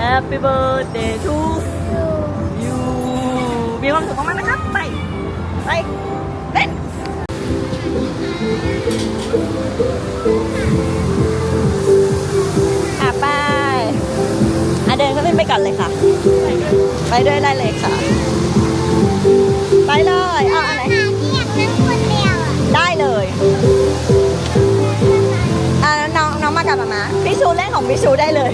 Happy birthday to you มีความสุขมากๆนะครับ ไป ไปเล่นอะไปอะเดินก็เล่นไปก่อนเลยค่ะ ไปด้วยได้เลยค่ะ ชูเล่นของพี่ชูได้เลย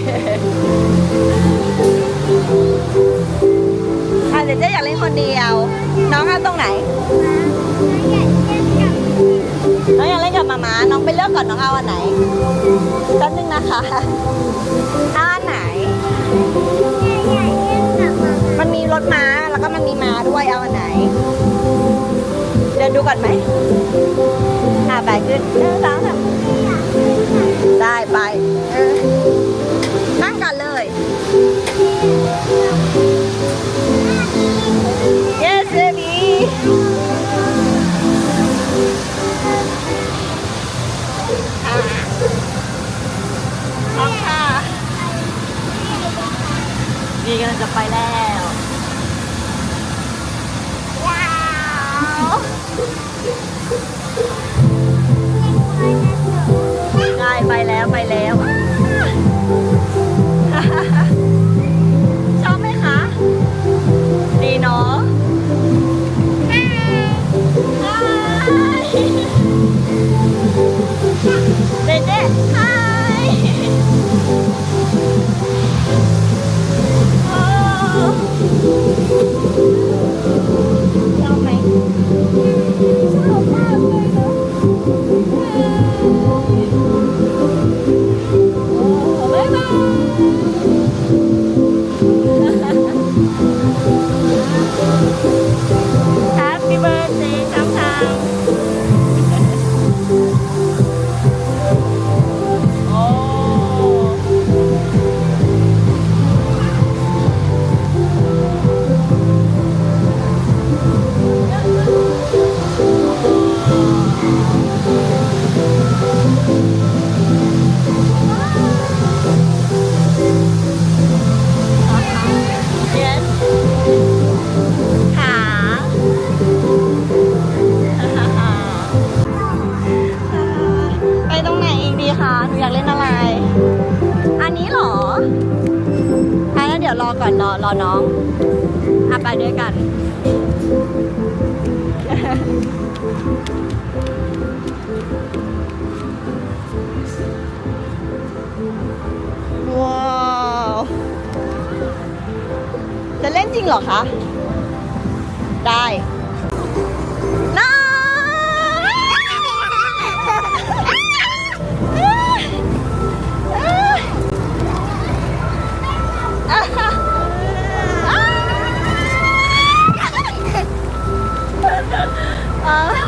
อะเดี๋ยวเจอยากเล่นคนเดียว น้องเอาตรงไหนน้องอยากเล่นกับมามาน้องไปเลือกก่อนน้องเอาอันไหนแป๊บนึงนะคะเอาอันไหนอยากเล่นมันมีรถม้าแล้วก็มันมีม้าด้วยเอาอันไหน เดินดูก่อนไหมอะไปขึ้นหนึ่งสอง งจะไปแล้ว ว้าวได้ไปแล้วไปแล้วชอบไหมคะ ดีเนาะเด็ดเด็ด อะงั้นเดี๋ยวรอก่อนรอรอน้องอะไปด้วยกัน ว้าว จะเล่นจริงเหรอคะ ได้น้ไป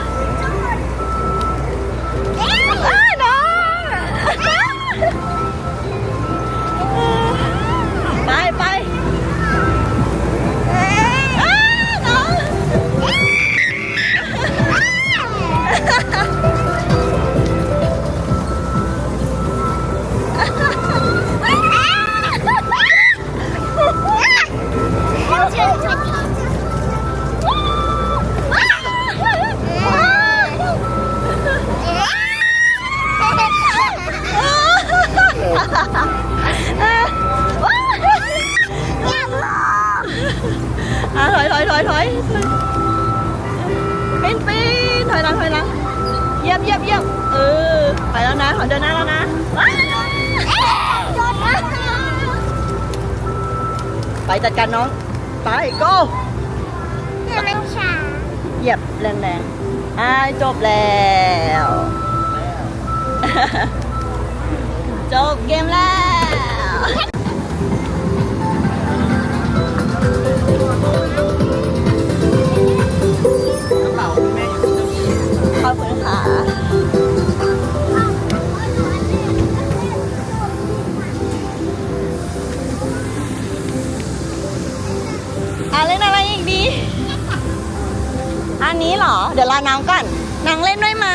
ยวรอน้องก่อน น้องเล่นด้วยไหม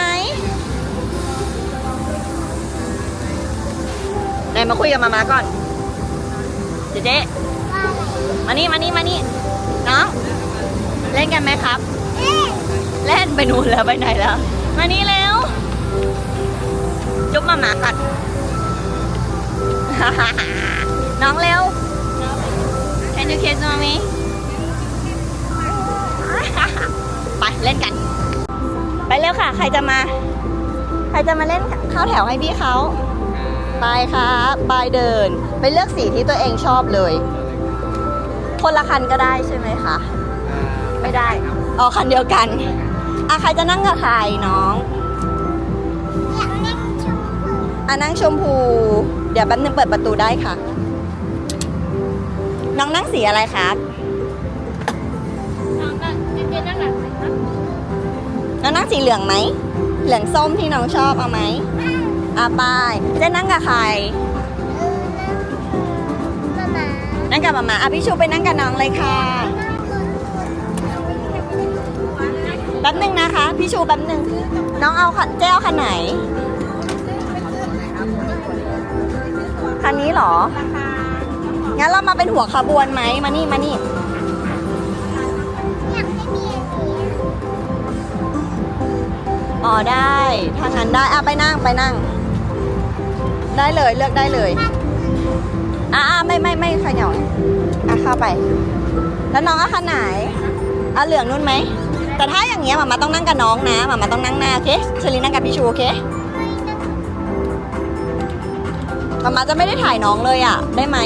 ไหนมาคุยกับมามาก่อน เจ๊เจ๊มานี่มานี่มานี่น้อง เล่นกันไหมครับ เล่นไปนู่นแล้วไปไหนแล้ว มานี่เร็วจุ๊บมามากัดน้องเร็ว Can you kiss mommy ไป เล่นกัน ไปเร็วค่ะ ใครจะมา ใครจะมาเล่นเข้าแถวให้พี่เขาไปครับไปเดิน ไปเลือกสีที่ตัวเองชอบเลย คนละคันก็ได้ใช่ไหมคะ ไม่ได้อ๋อคันเดียวกันอะใครจะนั่งกับใครน้องอยากเล่นชมพูอะนั่งชมพู เดี๋ยวแป๊บนึงเปิดประตูได้ค่ะ น้องนั่งสีอะไรครั น้องนั่งสีเหลืองไหม เหลืองส้มที่น้องชอบเอาไหมอะไปเจะนั่งกับใครเออนั่งมามานั่งกับมามาอะพี่ชูไปนั่งกับน้องเลยค่ะ แป๊บนึงนะคะ พี่ชูแป๊บนึงน้องเอาคันเจ้เอาคันไหน คันนี้เหรอ งั้นเรามาเป็นหัวขบวนไหม มานี่ มานี่ อ๋อได้ถ้างั้นได้อะไปนั่งไปนั่ง ได้เลยเลือกได้เลยอะอะไม่ไม่ไม่ขยับอะเข้าไป แล้วน้องเอาคันไหนอะเหลืองนู่นไหมแต่ถ้าอย่างเงี้ยหมามาต้องนั่งกับน้องนะหมามาต้องนั่งหน้าโอเคเชลีนั่งกับพี่ชูโอเคหมามาจะไม่ได้ถ่ายน้องเลยอะ ได้ไหม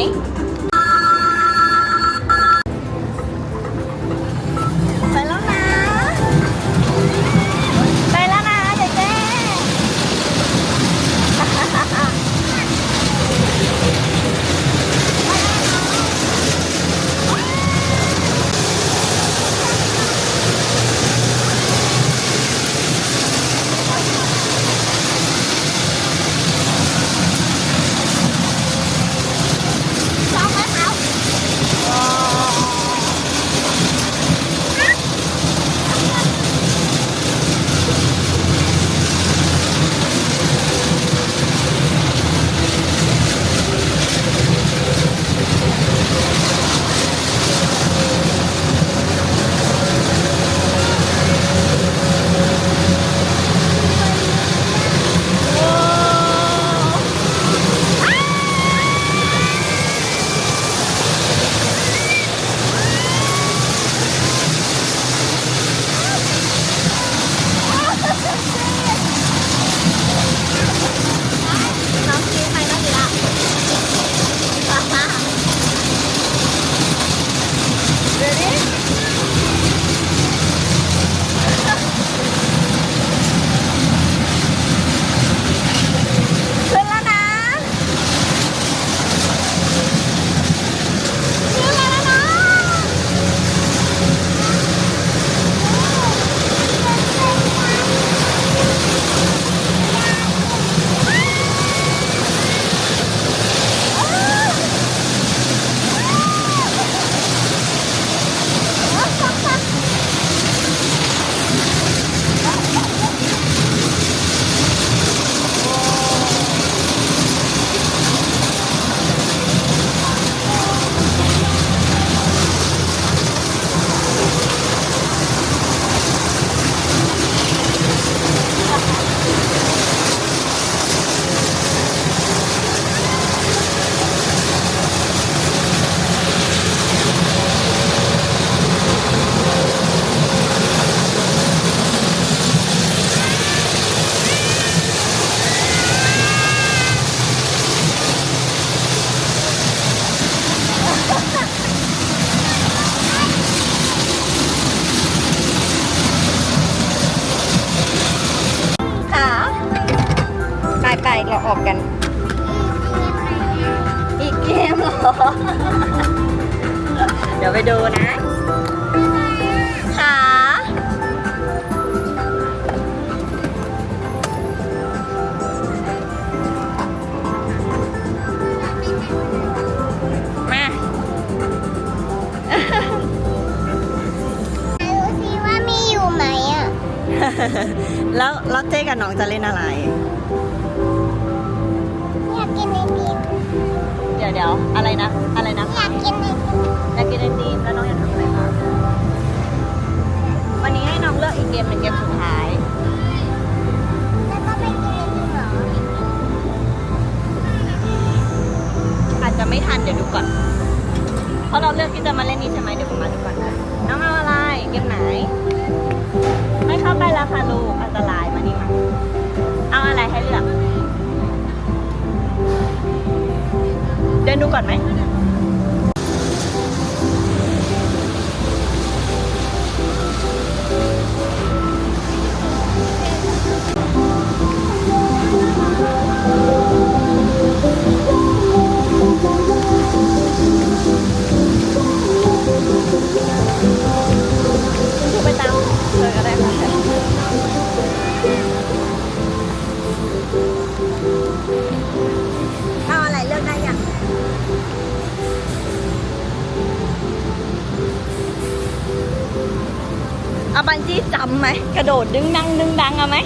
บันจี้จำไหม กระโดดดึงดังดึงดังเอาไหม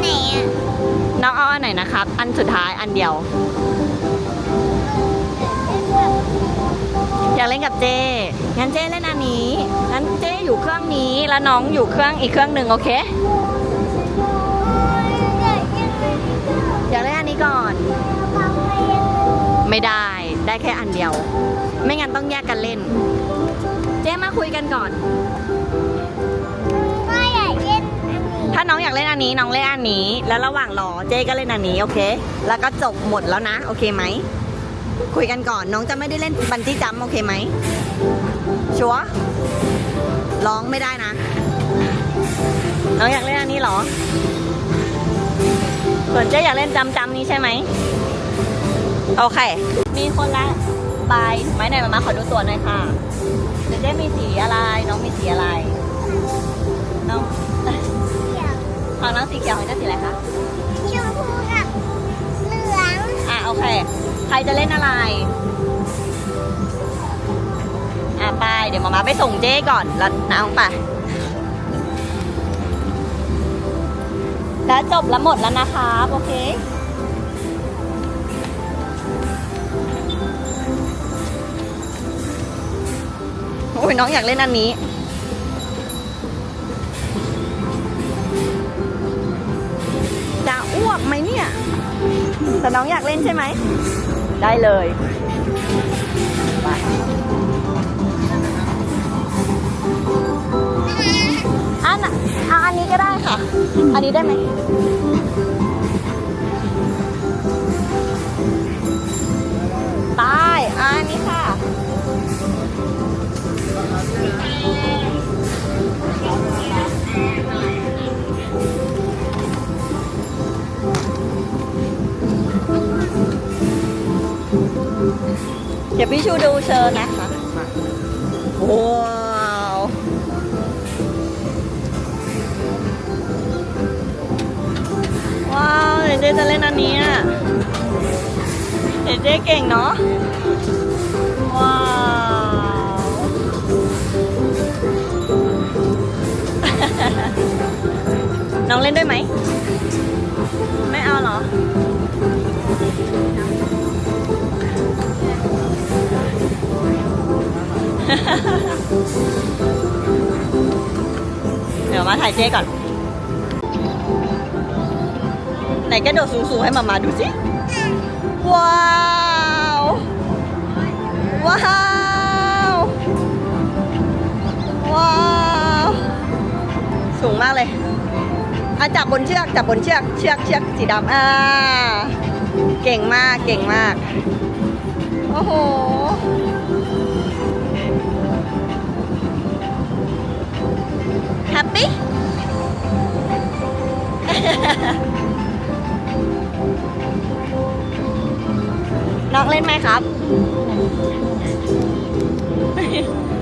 ไหนอะน้องเอาอันไหนนะครับ อันสุดท้ายอันเดียว อยากเล่นกับเจ งั้นเจเล่นอันนี้ งั้นเจอยู่เครื่องนี้แล้วน้องอยู่เครื่องอีกเครื่องหนึ่งโอเค อยากเล่นอันนี้ก่อน ไม่ได้ ได้แค่อันเดียว ไม่งั้นต้องแยกกันเล่น เจ๊มาคุยกันก่อน ก็อยากเล่นอันนี้ถ้าน้องอยากเล่นอันนี้น้องเล่นอันนี้ แล้วระหว่างรอเจ๊ก็เล่นอันนี้โอเค แล้วก็จบหมดแล้วนะ โอเคไหม คุยกันก่อนน้องจะไม่ได้เล่นบันจี้จัมป์โอเคไหม ชัวร์ร้องไม่ได้นะ น้องอยากเล่นอันนี้เหรอส่วนเจ๊อยากเล่นจำจำนี้ใช่ไหม โอเค มีคนละ ใบถูกไหมไหนมามาขอดูตัวหน่อยค่ะเดี๋ยวเจ๊มีสีอะไร น้องมีสีอะไร น้องเขียวของน้องสีเขียวของเจ๊สีอะไรคะ ชมพูกับเหลืองอะโอเค ใครจะเล่นอะไร อะไป เดี๋ยวมามาไปส่งเจ้ก่อน แล้วน้องไปแล้วจบแล้วหมดแล้วนะครับโอเค อ้ยน้องอยากเล่นอันนี้ จะอ้วกไหมเนี่ย แต่น้องอยากเล่นใช่ไหม ได้เลยไปอันน่ะเอาอันนี้ก็ได้ค่ะ อันนี้ได้ไหม ดี๋ยวพี่ชูดูเชิญนะคะว้าวว้าวเดี๋ยวเจ๊จะเล่นอันนี้อะเดี๋ยวเจ๊เก่งเนาะว้าวน้องเล่นด้วยไหม ไม่เอาเหรอ ถ่ายเจ๊ก่อน ไหนกระโดดสูงๆให้มามาดูสิ ว้าว ว้าว ว้าว สูงมากเลยอะจับบนเชือกจับบนเชือกเชือกเชือกสีดำอ่าเก่งมากเก่งมาก โอ้โหแฮปปี้ น้องเล่นไหมครับ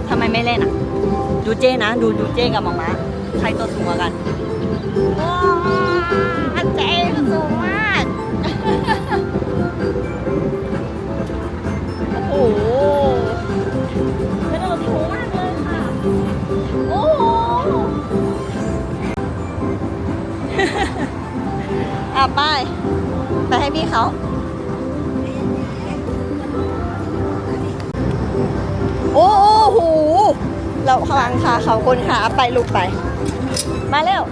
ทำไมไม่เล่นอะ ดูเจ้นะ ดูดูเจ้กับหมามาใครตัวสูงกว่ากันว้าเจ้สูง ค่ะเขาคนขาไปลูกไป มาเร็ว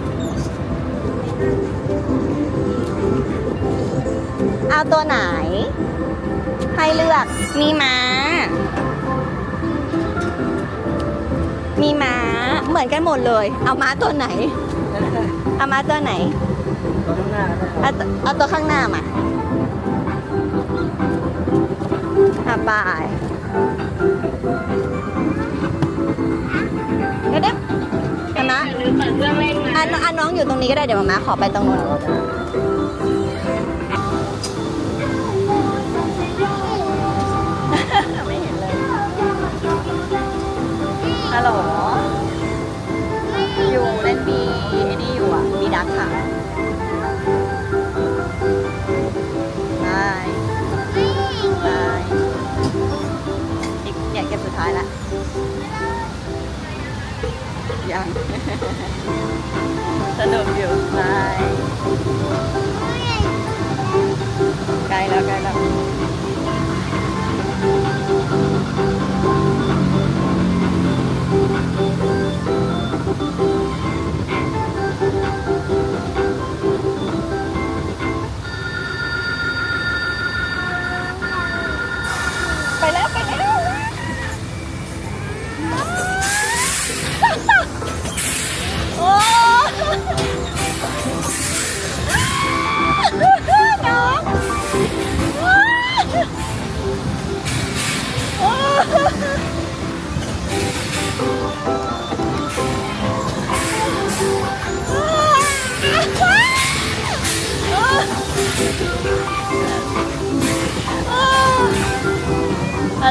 เอาตัวไหน ให้เลือก มีม้า มีม้า เหมือนกันหมดเลย เอาม้าตัวไหน เอาม้าตัวไหน เอาตัวเอาตัวข้างหน้ามาอะบาย เดี๋ยวเดี๋ยวเดี๋ยวนะหรือเปิดเครื่องเล่นนะอะน้องอะน้องอยู่ตรงนี้ก็ได้เดี๋ยวมามาขอไปตรงนู้นไม่เห็นเลยฮัลโหลอยู่เล่นบีไอ้นี่อยู่อะบีดักค่ะบายบายอีกเนี่ยเก็บสุดท้ายละ ยัง สนุกอยู่บายใกล้แล้วใกล้แล้ว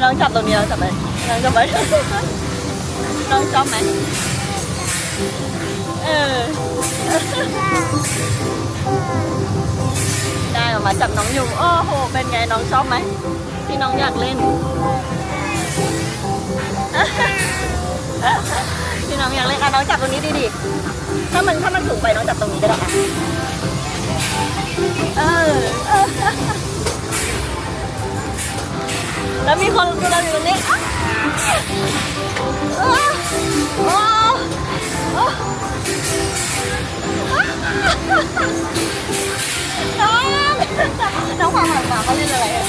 น้องจับตรงนี้แล้วจับไปน้องจับไปน้องชอบไหมเออ ได้ออกมาจับน้องอยู่โอ้โห เป็นไงน้องชอบไหมที่น้องอยากเล่นที่น้องอยากเล่นอะน้องจับตรงนี้ดีดิถ้ามันถ้ามันสูงไปน้องจับตรงนี้ก็ได้อะเออ แล้วมีคนเราอยู่ตรงนี้อะโอ้โอ้โอ้น้องน้องความหลังมาเขาเล่นอะไรอะ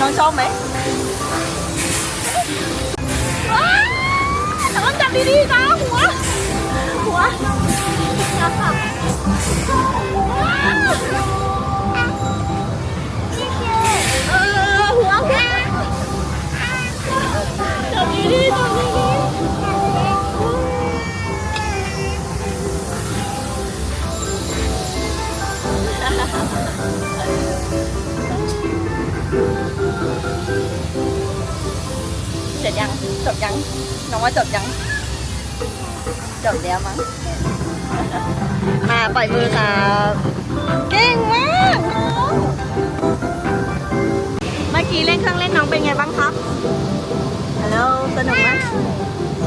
น้องชอบไหมว้าวน้องจับดีๆนะหัว หัว เสร็จยังจบยังน้องว่าจบยังจบแล้วมั้งมาปล่อยมือครับ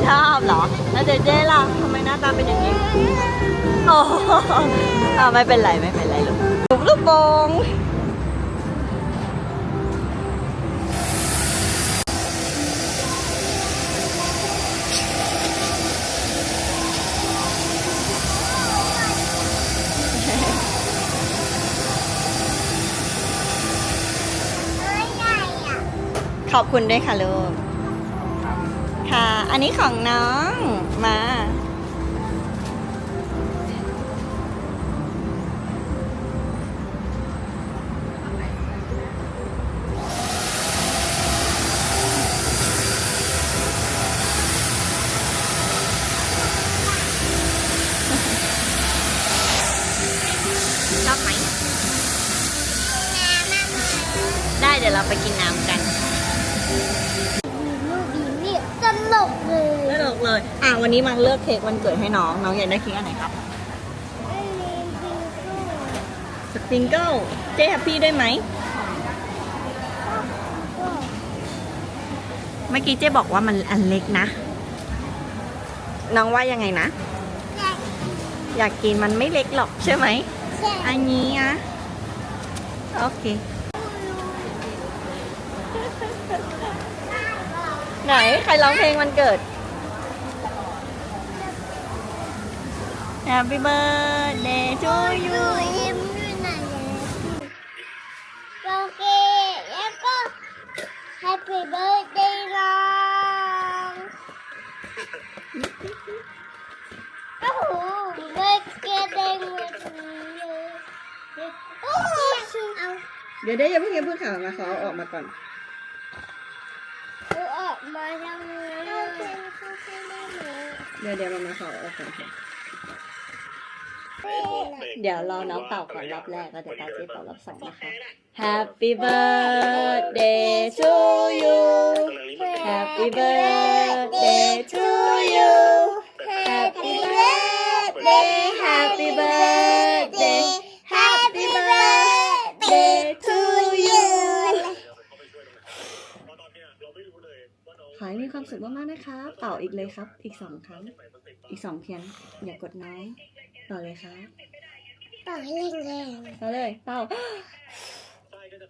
ชอบเหรอ แล้วเจเจล่ะทำไมหน้าตาเป็นอย่างนี้ โอ้โหอ่าไม่เป็นไรไม่เป็นไรลูกลูกลูกโป่งขอบคุณด้วยค่ะลูกค่ะ อันนี้ของน้องมา ชอบไหม ได้เดี๋ยวเราไปกินน้ำกัน ยอะวันนี้มาเลือกเค้กวันเกิดให้น้อง น้องอยากได้เค้กอันไหนครับสปริงเกิลเจ๊แฮปปี้ด้วยไหม เมื่อกี้เจ๊บอกว่ามันอันเล็กนะ น้องว่ายังไงนะ อยากกินมันไม่เล็กหรอกใช่ไหม อันนี้อะ โอเค ไหน ใครร้องเพลงวันเกิด Happy birthday to ดู you ยิ้มด้วยหน่อยเลยโอเคแล้วก็ Happy birthday น้องโอ้โหเบิร์ดเกย์ได้หมดเลยโอ้ยเอาเดี๋ยวเดี๋ยวอย่าเพิ่งอย่าเพิ่งข่าวมาขอเอาออกมาก่อน เอาออกมาทำไมเอาเป็นข้าวเส้นได้ไหมเดี๋ยวเดี๋ยวมามาขอเอาออกก่อนค่ะไม่ เป็นไรเดี๋ยวรอน้องเป่าก่อนรอบแรกแล้วเดี๋ยวตาเจ๊เป่ารอบสองนะคะ Happy birthday to you Happy birthday to you Happy birthday Happy birthday Happy birthday to you ขอให้มีความสุขมากๆนะคะ เป่าอีกเลยครับ อีกสองครั้ง อีกสองเทียนอย่ากดน้อง ต่อเลยครับเป่าให้แรงเป่าเลยเป่า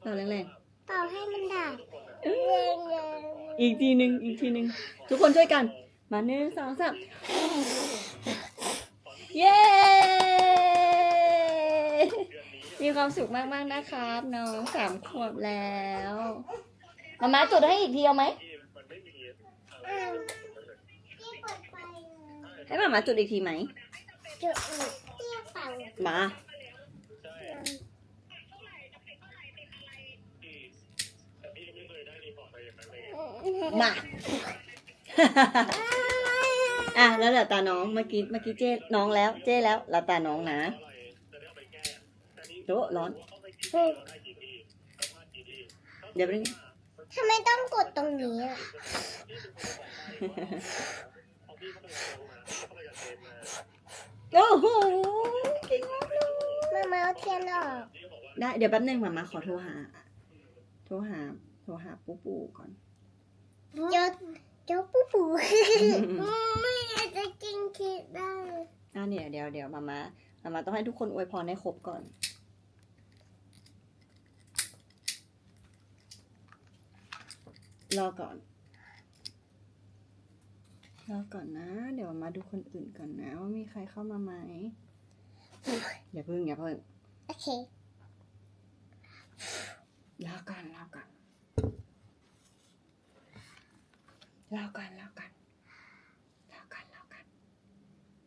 เป่าแรงๆเป่าให้มันดับๆแรงอีกทีหนึ่งอีกทีหนึ่งทุกคนช่วยกัน มาหนึ่งสองสามเย้มีความสุขมากๆนะครับ น้องสามขวบแล้วมามาจุดให้อีกทีเอาไหมๆอ้าวที่เปิดไฟให้มามาจุดอีกทีไหม จุดอีกที่เป่ามามาอะแล้วเดี๋ยวตาน้องเมื่อกี้เมื่อกี้เจ้น้องแล้ว เจ้แล้วแล้วตาน้องนะโตะร้อน เดี๋ยวไปทำไมต้องกดตรงนี้อะ โอ้โหเก่งมากเลยมามาเอาเทียนออกได้เดี๋ยวแป๊บนึงมามาขอโทรหา โทรหา โทรหาปูปูก่อนเจ้าเจ้าปูปูไม่อยากจะกินเค้กได้อะเนี่ยเดี๋ยวเดี๋ยวมามามามาต้องให้ทุกคนอวยพรให้ครบก่อน รอก่อน รอก่อนนะ เดี๋ยวมาดูคนอื่นก่อนนะว่ามีใครเข้ามาไหมอย่าเพิ่งอย่าเพิ่งโอเครอก่อนรอก่อนรอก่อนรอก่อนรอก่อนรอก่อน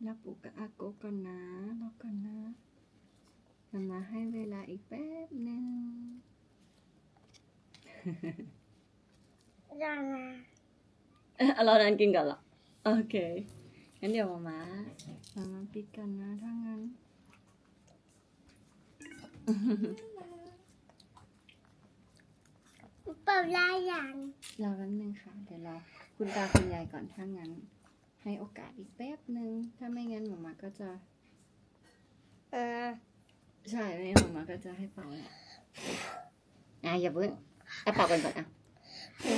รอปู่กับอาโกก่อนนะรอก่อนนะมามาให้เวลาอีกแป๊บหนึ่งรอมาเอ๊ะรอนานกินก่อนเหรอ โอเค งั้นเดี๋ยวมามามามาปิดกันนะ ถ้างั้น เป่าลายอย่างรอแป๊บนึงค่ะ เดี๋ยวรอคุณตาคุณยายก่อนถ้างั้น ให้โอกาสอีกแป๊บนึง ถ้าไม่งั้นหมามาก็จะ เออใช่ไม่งั้นหมามาก็จะให้เป่าแหละอะอย่าเพิ่งอะเป่ากันก่อนอะ อื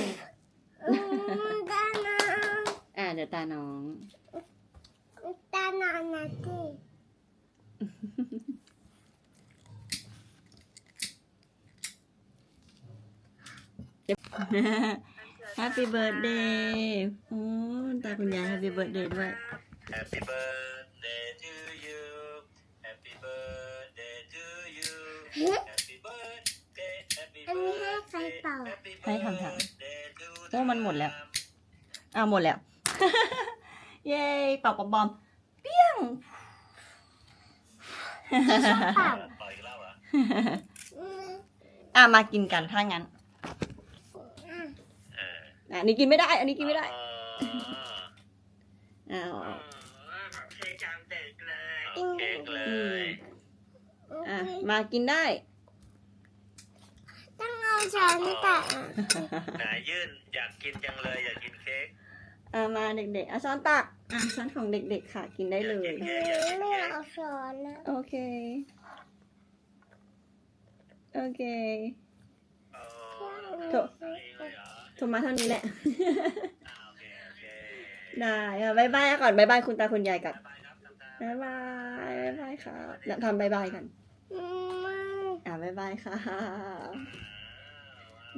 มตาหนาอะ เดี๋ยวตาน้อง ตาหนานะที่แฮปปี้เบิร์ดเดย์โอ้ตาคุณยายแฮปปี้เบิร์ดเดย์ด้วย Happy birthday to you. Happy birthday to you. Happy birthday. Happy อันนี้ให้ใคร birthday. เป่า Happy ให้ทำทำ birthday to โอ้มันหมดแล้ว อ้าวหมดแล้ว เย้เป่าปอมบอม เปี้ยงเป่าต่ออีกแล้วเหรออืมอะมากินกันถ้างั้นอะเอออะอันนี้กินไม่ได้ อันนี้กินไม่ได้อ๋ออ้าวอ๋อใช่จังเด็กเลยเอาเค้กเลอืมยอะมากินได้ ต้องเอาช้อนตักอะไหนยื่นอยากกินจังเลยอยากกินเค้ก เอะมาเด็กๆอะช้อนตักอะช้อนของเด็กๆค่ะ กินได้เลย ไม่เอาช้อนนะโอเค โอเค โถ โทรมาเท่านี้แหละ ได้อะบายบายก่อนบายบายคุณตาคุณยายก่อนบายบายบามบายบายบายบายค่ะแล้วทำบายบายกัน อะบายบายค่ะ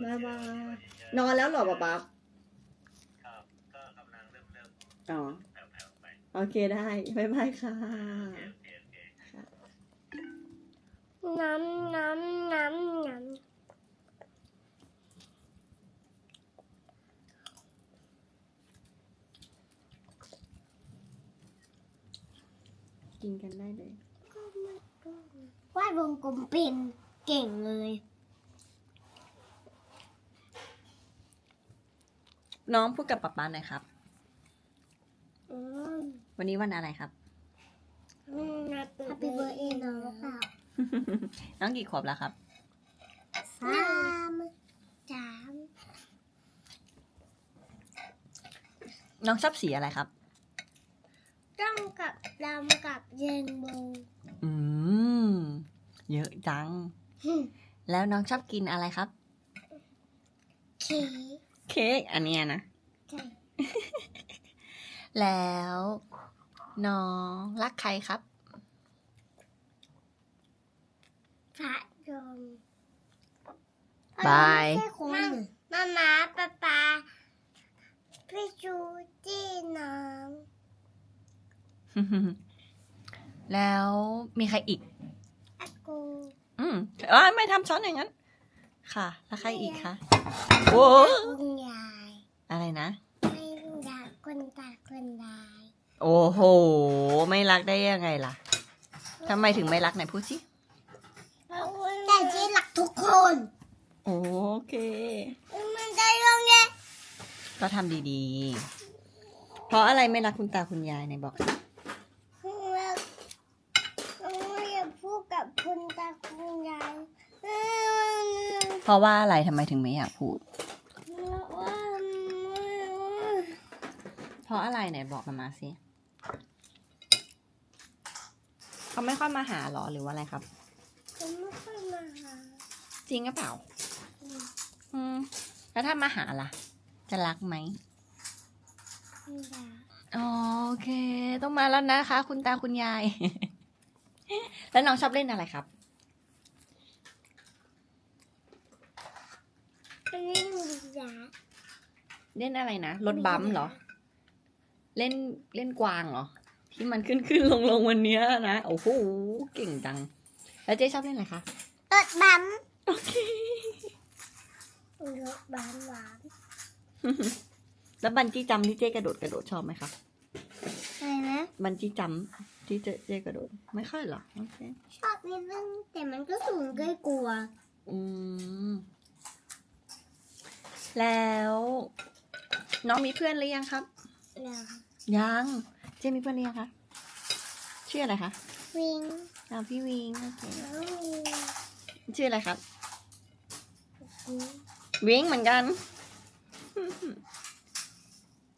บายบาย นอนแล้วเหรอป๊าป๊า ครับก็กำลังเริ่มเริ่ม อ๋อแผ่วๆไปโอเคได้ บ๊ายบายค่ะ น้ำน้ำน้ำน้ำกินกันได้เลยวาดวงกลมเป็นเก่งเลย น้องพูดกับป๊าป๊าหน่อยครับ อืมวันนี้วันอะไรครับแฮปปี้เบอร์เอน้องเปล่าน้องกี่ขวบแล้วครับ สามสามน้องชอบสีอะไรครับ ต้องกับดำกับเรนโบว์อืม เยอะจังแล้วน้องชอบกินอะไรครับเค้กเค้กอันเนี้ยนะ ใช่ แล้ว น้องรักใครครับ พระยมบาย ไม่ใช่คน มามาป๊าป๊าพี่จูจี้น้องแล้วมีใครอีก อากูอืมเอ้ยไม่ทำช้อนอย่างนั้น ค่ะ แล้วใครอีกคะโอ้คุณยาย อะไรนะไม่อยาก คนตาคนยายโอ้โห ไม่รักได้ยังไงล่ะทำไมถึงไม่รักไหนพูดสิแต่ที่รักทุกคนโอเค มันได้เรื่องเนี่ยก็ทำดีๆ เพราะอะไรไม่รักคุณตาคุณยายไหนบอกสิรักไม่อยากพูดกับคุณตาคุณยายเพราะว่าอะไรทำไมถึงไม่อยากพูด ว่า เพราะอะไรไหนบอกมามาสิเขาไม่ค่อยมาหาหรอหรือว่าอะไรครับเขาไม่ค่อยมาหา จริงหรือเปล่า อืม แล้วถ้ามาหาล่ะ จะรักไหมคุณยายโอเค ต้องมาแล้วนะคะ คุณตาคุณยาย แล้วน้องชอบเล่นอะไรครับอันนี้คุณยายเล่นอะไรนะรถบัมป์เหรอ เล่นเล่นกวางเหรอ ที่มันขึ้นขึ้นลงลงวันเนี้ยนะโอ้โหเก่งจัง แล้วเจ๊ชอบเล่นอะไรคะรถบัมโอเครถบัมหวานแล้วบันจี้จัมป์ที่เจ๊กระโดดกระโดดชอบไหมคะอะไรนะบันจี้จัมป์ที่เจ๊เจ๊กระโดดไม่ค่อยเหรอโอเคชอบนิดนึงแต่มันก็สูงเกินกลัว อืมแล้ว น้องมีเพื่อนหรือยังครับแล้ว ยังเจ๊มีเพื่อนหรือยังคะชื่ออะไรคะวิ่งอ่าพี่วิงโอเคน้องวิ่งชื่ออะไรครับวิงเหมือนกัน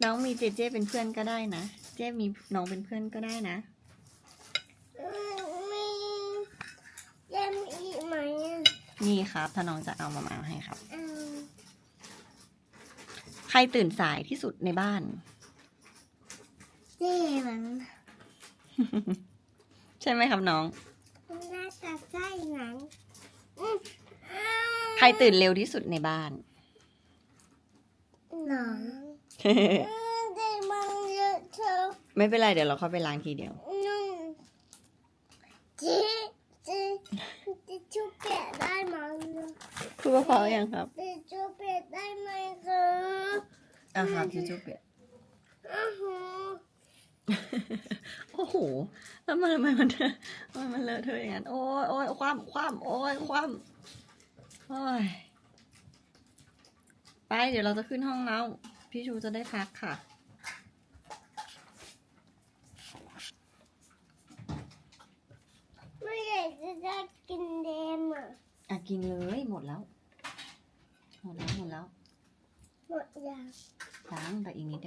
น้องมีเจเจเป็นเพื่อนก็ได้นะ เจมีน้องเป็นเพื่อนก็ได้นะ มียังมีอีกไหมอะนี่ครับ ถ้าน้องจะเอามามาให้ครับ อืม ใครตื่นสายที่สุดในบ้าน เจ๊มันใช่ไหมครับน้องน่าจะใช่หนังอืมใครตื่นเร็วที่สุดในบ้าน หนังเด็กมันเยอะเธอไม่เป็นไรเดี๋ยวเราเข้าไปล้างทีเดียว นุ่มเจ๊เจ๊เจ๊ชุบเปียได้ไหมพูดว่าพอยังครับเจ๊ชุบเปียได้ไหมคะอะครับจูจูเปียอือหือ โอ้โห แล้วมันทำไมมันทำไมมันเลอะเทอะอย่างนั้น โอ้ยโอ้ยคว่ำคว่ำโอ้ยคว่ำโอ้ยไป เดี๋ยวเราจะขึ้นห้องแล้ว พี่ชูจะได้พักค่ะ ไม่อยากจะได้กินเดมอะอะกินเลยหมดแล้ว หมดแล้ว หมดแล้ว หมดยังล้างแต่อีกนิดเดียว